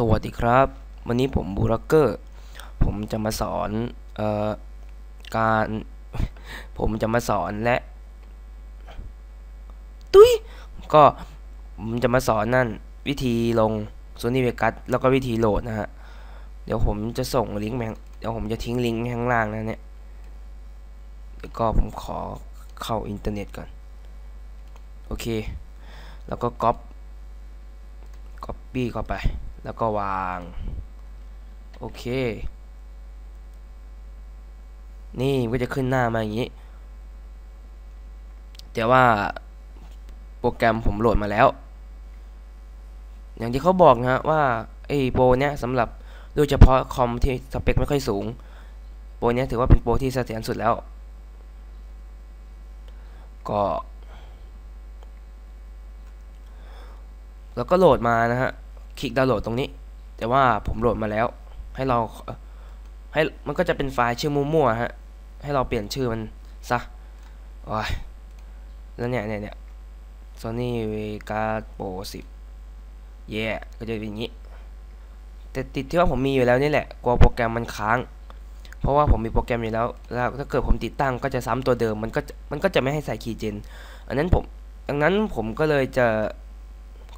สวัสดีครับ วันนี้ผมบูรักเกอร์ ผมจะมาสอนเอ่อการผมจะมาสอนและ ตุ้ยก็ผมจะมาสอนนั่นวิธีลง s o n y Vegas แล้วก็วิธีโหลดนะฮะ เดี๋ยวผมจะส่งลิงก์แมงเดี๋ยวผมจะทิ้งลิงก์ข้างล่างนะเนี่ยเดี๋ยวก็ผมขอเข้าอินเทอร์เน็ตก่อน โอเค แล้วก็ก๊อปก๊อปปี้เข้าไป แล้วก็วาง โอเค นี่ก็จะขึ้นหน้ามาอย่างนี้ แต่ว่าโปรแกรมผมโหลดมาแล้ว อย่างที่เขาบอกนะฮะว่าไอ้โปรเนี้ยสำหรับโดยเฉพาะคอมที่สเปคไม่ค่อยสูง โปรเนี้ยถือว่าเป็นโปรที่เสถียรสุดแล้ว ก็แล้วก็โหลดมานะฮะ คลิกดาวน์โหลดตรงนี้ แต่ว่าผมโหลดมาแล้ว ให้เราให้มันก็จะเป็นไฟล์ชื่อมั่วๆฮะให้เราเปลี่ยนชื่อมันซะโอ้ยแล้วเนี่ยเนี่ยเนี่ย Sony Vegas Pro 10 เย่ก็จะเป็นอย่างนี้ แต่ติดที่ว่าผมมีอยู่แล้วนี่แหละ กลัวโปรแกรมมันค้าง เพราะว่าผมมีโปรแกรมอยู่แล้ว แล้วถ้าเกิดผมติดตั้งก็จะซ้ำตัวเดิม มันก็มันก็จะไม่ให้ใส่คีย์เจน อันนั้นผม ดังนั้นผมก็เลยจะ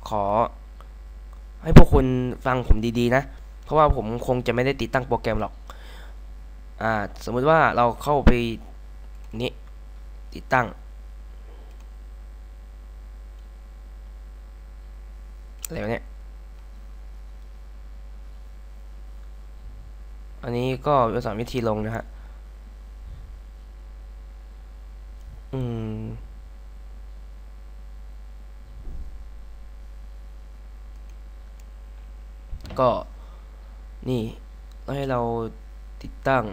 ขอ ให้พวกคุณฟังผมดีๆนะ เพราะว่าผมคงจะไม่ได้ติดตั้งโปรแกรมหรอก อ่า สมมุติว่าเราเข้าไปนี้ติดตั้ง อะไรวะเนี่ย อันนี้ก็จะสอนวิธีลงนะฮะ อืม ก็นี่ให้เราติดตั้ง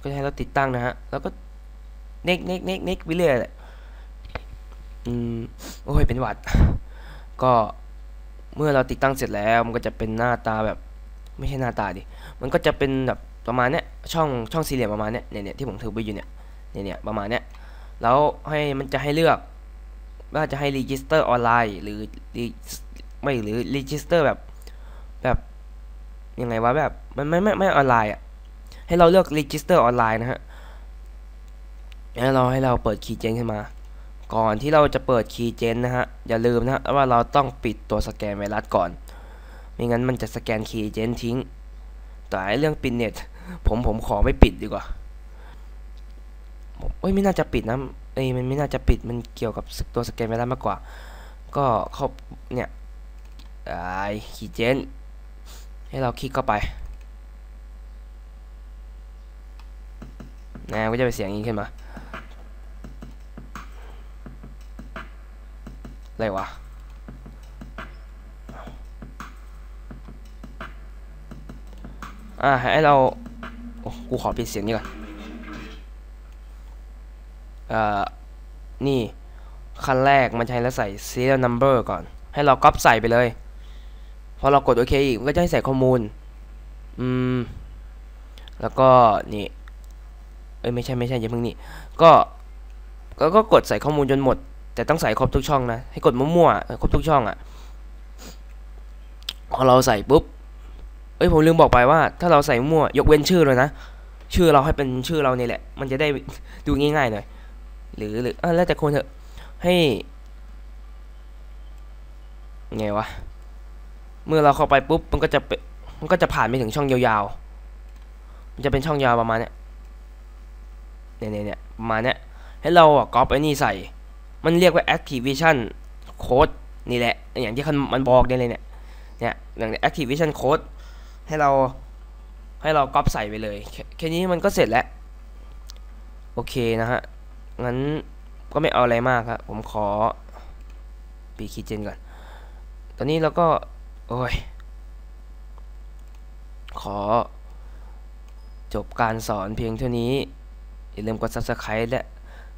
ก็ให้เราติดตั้งนะฮะ แล้วก็เน็กเน็กเน็กเน็กไปเรื่อยอืมโอ้ยเป็นหวัด ก็เมื่อเราติดตั้งเสร็จแล้วมันก็จะเป็นหน้าตาแบบไม่ใช่หน้าตาดิ มันก็จะเป็นแบบประมาณเนี้ยช่องช่องสี่เหลี่ยมประมาณเนี้ยเนี่ยที่ผมถือไปอยู่เนี่ยเนี่ยเนี่ยประมาณเนี้ยแล้วให้มันจะให้เลือกว่าจะให้รีจิสเตอร์ออนไลน์หรือ ไม่หรือรีจิสเตอร์แบบแบบยังไงวะแบบมันไม่ไม่ไม่ออนไลน์อะให้เราเลือกรีจิสเตอร์ออนไลน์นะฮะให้เราให้เราเปิดคีย์เจนขึ้นมา ก่อนที่เราจะเปิดคีย์เจนนะฮะอย่าลืมนะว่าเราต้องปิดตัวสแกนไวรัสก่อนไม่งั้นมันจะสแกนคีย์เจนทิ้งแต่เรื่องปิดเน็ตผมผมขอไม่ปิดดีกว่าเอ้ยไม่น่าจะปิดนะเอ้ยมันไม่น่าจะปิดมันเกี่ยวกับตัวสแกนไวรัสมากกว่า ก็เขาเนี่ย ไอคีย์เจนให้เราคลิกเข้าไปนะก็จะเป็นเสียงนี้ขึ้นมาอะไรวะอ่าให้เราโอ้กูขอปิดเสียงนี้ก่อนเอ่านี่ขั้นแรกมันใช้แล้วใส่ serial number ก่อน ให้เราก๊อปใส่ไปเลย พอเรากดโอเคอีกมันก็จะให้ใส่ข้อมูลอืมแล้วก็นี่เอ้ยไม่ใช่ไม่ใช่อย่าเพิ่งนี่ก็ก็ก็กดใส่ข้อมูลจนหมด แต่ต้องใส่ครบทุกช่องนะให้กดมั่วๆครบทุกช่องอะ่ะพอเราใส่ปุ๊บเอ้ยผมลืมบอกไปว่า ถ้าเราใส่มั่วยกเว้นชื่อเลยนะชื่อเราให้เป็นชื่อเราเนี่ยแหละ มันจะได้ดูง่ายๆหน่อยหรือหรืออแล้วแต่คนเถอะให้ไงวะ เมื่อเราเข้าไปปุ๊บมันก็จะเป็นมันก็จะผ่านไปถึงช่องยาวๆ มันจะเป็นช่องยาวประมาณเนี้ยเนี่ยเนี่ยประมาณเนี้ยให้เราอะก๊อปไอ้นี่ใส่ มันเรียกว่า activation code นี่แหละ อย่างที่มันบอกเนี่ยเลยเนี่ย เนี่ยอย่าง activation code ให้เราให้เราก๊อปใส่ไปเลย แค่นี้มันก็เสร็จแล้ว โอเคนะฮะ งั้นก็ไม่เอาอะไรมากครับ ผมขอปีคีเจนก่อน ตอนนี้เราก็ โอ้ย ขอ จบการสอนเพียงเท่านี้ อย่าลืมกด subscribe และ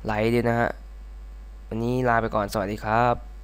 ไลค์ด้วยนะฮะ วันนี้ลาไปก่อน สวัสดีครับ